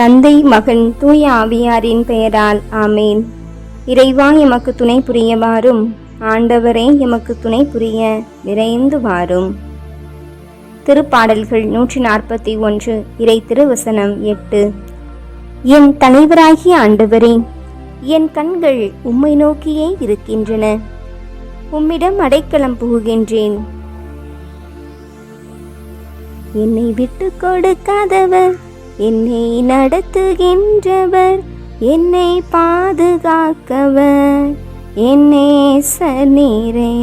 தந்தை மகன் தூய ஆவியாரின் பெயரால் ஆமேன். இறைவா எமக்கு துணை புரியவாரும் ஆண்டவரே எமக்கு துணை புரிய விரைந்து வாரும். திருப்பாடல்கள் நூற்றி நாற்பத்தி ஒன்று இறை திருவசனம் எட்டு. என் தலைவராகிய ஆண்டவரே என் கண்கள் உம்மை நோக்கியே இருக்கின்றன. உம்மிடம் அடைக்கலம் புகுகின்றேன். என்னை விட்டு கொடுக்காதவர் என்னை நடத்துகின்றவர் என்னை பாதுகாக்கவர். என்னே நீரே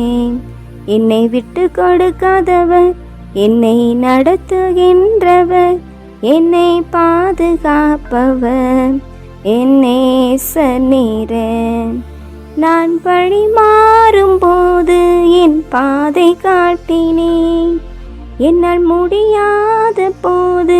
என்னை விட்டு கொடுக்காதவர் என்னை நடத்துகின்றவர் என்னை பாதுகாப்பவர். என்னே நீரே நான் வழி மாறும்போது என் பாதை காட்டினேன். என்னால் முடியாத போது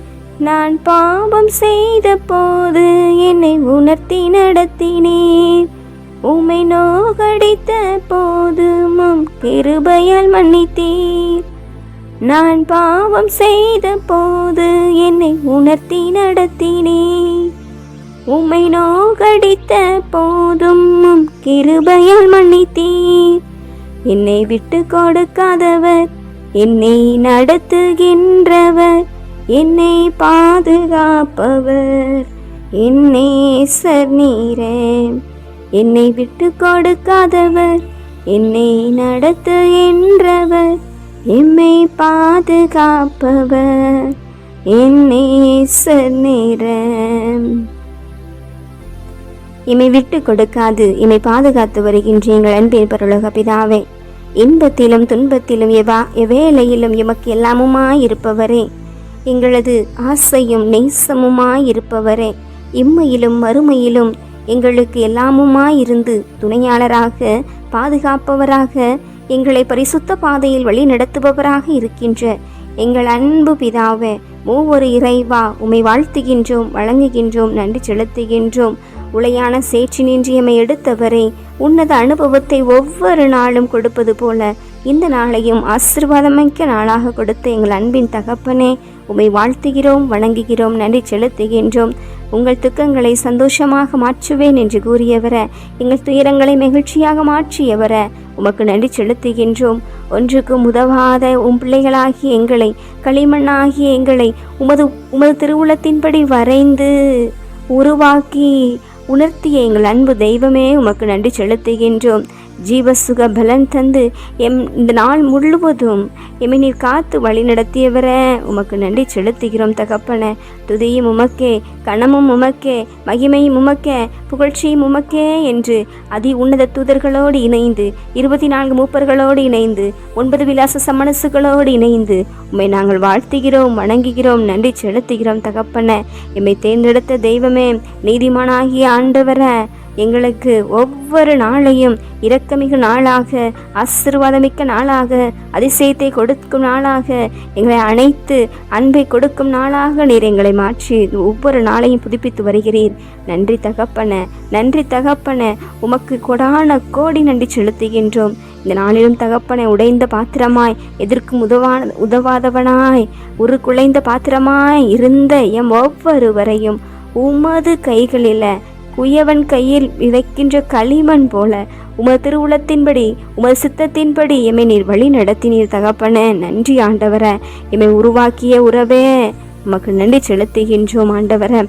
நான் பாவம் செய்த போது என்னை உணர்த்தி நடத்தினேன் உமை நோகடித்த போது மம் கிருபையால் மன்னித்தீர். நான் பாவம் செய்த போது என்னை உணர்த்தி நடத்தினேன் உமை நோகடித்த போதும் கிருபையால் மன்னித்தீர். என்னை விட்டு கொடுக்காதவர் என்னை நடத்துகின்றவர். என்னை பாதுகாப்பவர். என்னே நீரே என்னை விட்டு கொடுக்காதவர். என்னை நடத்துகின்றவர் எம்மை பாதுகாப்பவர். என்னே நீரே இமை விட்டு கொடுக்காது. இமை பாதுகாத்து வருகின்ற எங்கள் அன்பின் பரலோக பிதாவே. இன்பத்திலும் துன்பத்திலும் எவா எவேளையிலும் எமக்கு எல்லாமுமாய் இருப்பவரே எங்களது ஆசையும் நேசமுமாயிருப்பவரே இம்மையிலும் மறுமையிலும் எங்களுக்கு எல்லாமுமாயிருந்து துணையாளராக பாதுகாப்பவராக எங்களை பரிசுத்த பாதையில் வழி நடத்துபவராக இருக்கின்ற எங்கள் அன்பு பிதாவே மூவொரு இறைவா உமை வாழ்த்துகின்றோம் வழங்குகின்றோம் நன்றி செலுத்துகின்றோம். உளையான சேற்றி நின்றியமை எடுத்தவரே உன்னத அனுபவத்தை ஒவ்வொரு நாளும் கொடுப்பது போல இந்த நாளையும் ஆசிர்வாதமிக்க நாளாக கொடுத்த எங்கள் அன்பின் தகப்பனே உமை வாழ்த்துகிறோம் வணங்குகிறோம் நன்றி செலுத்துகின்றோம். உங்கள் துக்கங்களை சந்தோஷமாக மாற்றுவேன் என்று கூறியவர எங்கள் துயரங்களை மகிழ்ச்சியாக மாற்றியவர உமக்கு நன்றி செலுத்துகின்றோம். ஒன்றுக்கும் உதவாத உம் பிள்ளைகளாகிய எங்களை களிமண்ணாகிய எங்களை உமது உமது திருவுளத்தின்படி வரைந்து உருவாக்கி உணர்த்திய எங்கள் அன்பு தெய்வமே உமக்கு நன்றி செலுத்துகின்றோம். ஜீவசுக பலன் தந்து எம் இந்த நாள் முழுவதும் எம்மை நீர் காத்து வழி நடத்தியவரே. உமக்கு நன்றி செலுத்துகிறோம் தகப்பன. துதியும் உமக்கே கணமும் உமக்கே மகிமையும் உமக்கே புகழ்ச்சியும் உமக்கே என்று அதி உன்னத தூதர்களோடு இணைந்து இருபத்தி நான்கு மூப்பர்களோடு இணைந்து ஒன்பது விலாச சமணசுகளோடு இணைந்து உம்மை நாங்கள் வாழ்த்துகிறோம் வணங்குகிறோம் நன்றி செலுத்துகிறோம் தகப்பன. எம்மை தேர்ந்தெடுத்த தெய்வமே நீதிமானாகிய ஆண்டவரே. எங்களுக்கு ஒவ்வொரு நாளையும் இரக்கமிகு நாளாக ஆசீர்வாதமிக்க நாளாக அதிசயத்தை கொடுக்கும் நாளாக எங்களை அனைத்து அன்பை கொடுக்கும் நாளாக நீர் எங்களை மாற்றி ஒவ்வொரு நாளையும் புதுப்பித்து வருகிறீர். நன்றி தகப்பன நன்றி தகப்பன உமக்கு கொடான கோடி நன்றி செலுத்துகின்றோம். இந்த நாளிலும் தகப்பனை உடைந்த பாத்திரமாய் எதிர்க்கும் உதவான உதவாதவனாய் ஒரு குலைந்த பாத்திரமாய் இருந்த எம் ஒவ்வொருவரையும் உமது கைகளில் குயவன் கையில் விதைக்கின்ற களிமண் போல உமது திருவுளத்தின்படி உமது சித்தத்தின்படி எம்மை நீர் வழி நடத்தினீர் தகப்பன. நன்றி ஆண்டவர. எம்மை உருவாக்கிய உறவே உமக்கு நன்றி செலுத்துகின்றோம் ஆண்டவர.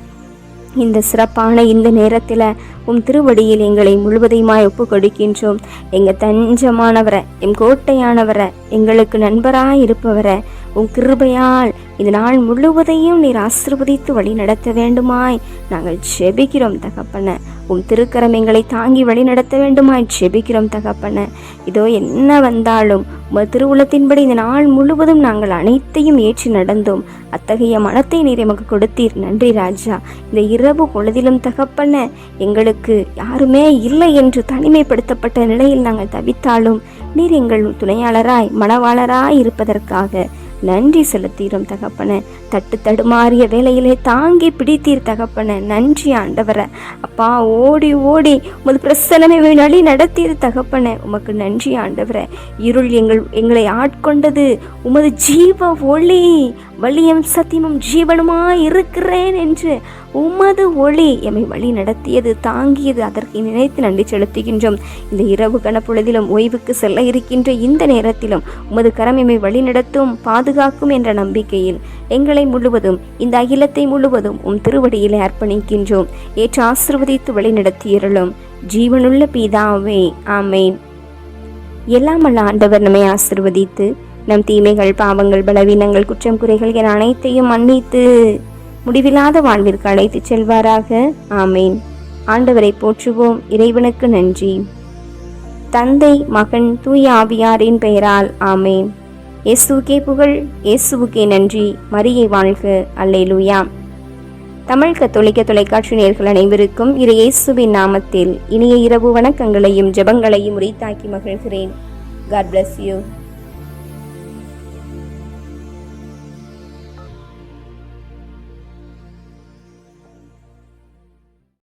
இந்த சிறப்பான இந்த நேரத்தில் உம் திருவடியில் எங்களை முழுவதையுமாய் ஒப்பு கொடுக்கின்றோம் எங்கள் தஞ்சமானவரை எம் கோட்டையானவரை எங்களுக்கு நண்பராய் இருப்பவரை உன் கிருபையால் இந்த நாள் முழுவதையும் நீர் ஆசிர்வதித்து வழி நடத்த வேண்டுமாய் நாங்கள் ஜெபிக்கிறோம் தகப்பன. உன் திருக்கரம் எங்களை தாங்கி வழி நடத்த வேண்டுமாய் ஜெபிக்கிறோம் தகப்பன. இதோ என்ன வந்தாலும் உமது திருவுளத்தின்படி இந்த நாள் முழுவதும் நாங்கள் அனைத்தையும் ஏற்றி நடந்தோம். அத்தகைய மனத்தை நீர் எமக்கு கொடுத்தீர். நன்றி ராஜா. இந்த இரவு பொழுதிலும் தகப்பன எங்களுக்கு யாருமே இல்லை என்று தனிமைப்படுத்தப்பட்ட நிலையில் நாங்கள் தவித்தாலும் நீர் எங்கள் துணையாளராய் மனவாளராய் இருப்பதற்காக நன்றி செலுத்தீரும் தகப்பன. தட்டு தடுமாறிய வேலையிலே தாங்கி பிடித்தீர் தகப்பன. நன்றி ஆண்டவரை. அப்பா ஓடி ஓடி உமது பிரசனமே வழி நடத்தியது தகப்பன. உமக்கு நன்றி ஆண்டவரை. இருள் எங்கள் எங்களை ஆட்கொண்டது உமது ஜீவ ஒளி. வழியும் சத்தியமும் ஜீவனுமாய் இருக்கிறேன் என்று உமது ஒளி எம்மை வழி நடத்தியது தாங்கியது. அதற்கு நினைத்து நன்றி செலுத்துகின்றோம். இந்த இரவு கணப்பொழுதிலும் ஓய்வுக்கு செல்ல இருக்கின்ற இந்த நேரத்திலும் உமது கரம் எம்மை வழி நடத்தும் பாதுகாக்கும் என்ற நம்பிக்கையில் எங்களை முழுவதும் இந்த அகிலத்தை முழுவதும் உம் திருவடியிலே அர்ப்பணிக்கின்றோம். ஏற்று ஆசிர்வதித்து வழி நடத்தியிருளும் ஜீவனுள்ள பீதாவே ஆமேன். எல்லாம் அல்ல ஆண்டவர் நம்மை ஆசிர்வதித்து நம் தீமைகள் பாவங்கள் பலவீனங்கள் குற்றம் குறைகள் என அனைத்தையும் மன்னித்து முடிவில்லாத வாழ்விற்கு அழைத்து செல்வாராக. ஆமேன். ஆண்டவரை போற்றுவோம். இறைவனுக்கு நன்றி. தந்தை மகன் தூய ஆவியாரின் பெயரால் ஆமேன். இயேசுவுக்கே புகழ் இயேசுவுக்கே நன்றி. மரியை வாழ்க. அல்லேலூயா. தமிழ் கத்தோலிக்க தொலைக்காட்சி நேர்கள் அனைவருக்கும் இரு இயேசுவின் நாமத்தில் இனிய இரவு வணக்கங்களையும் ஜெபங்களையும் உரித்தாக்கி மகிழ்கிறேன். God bless you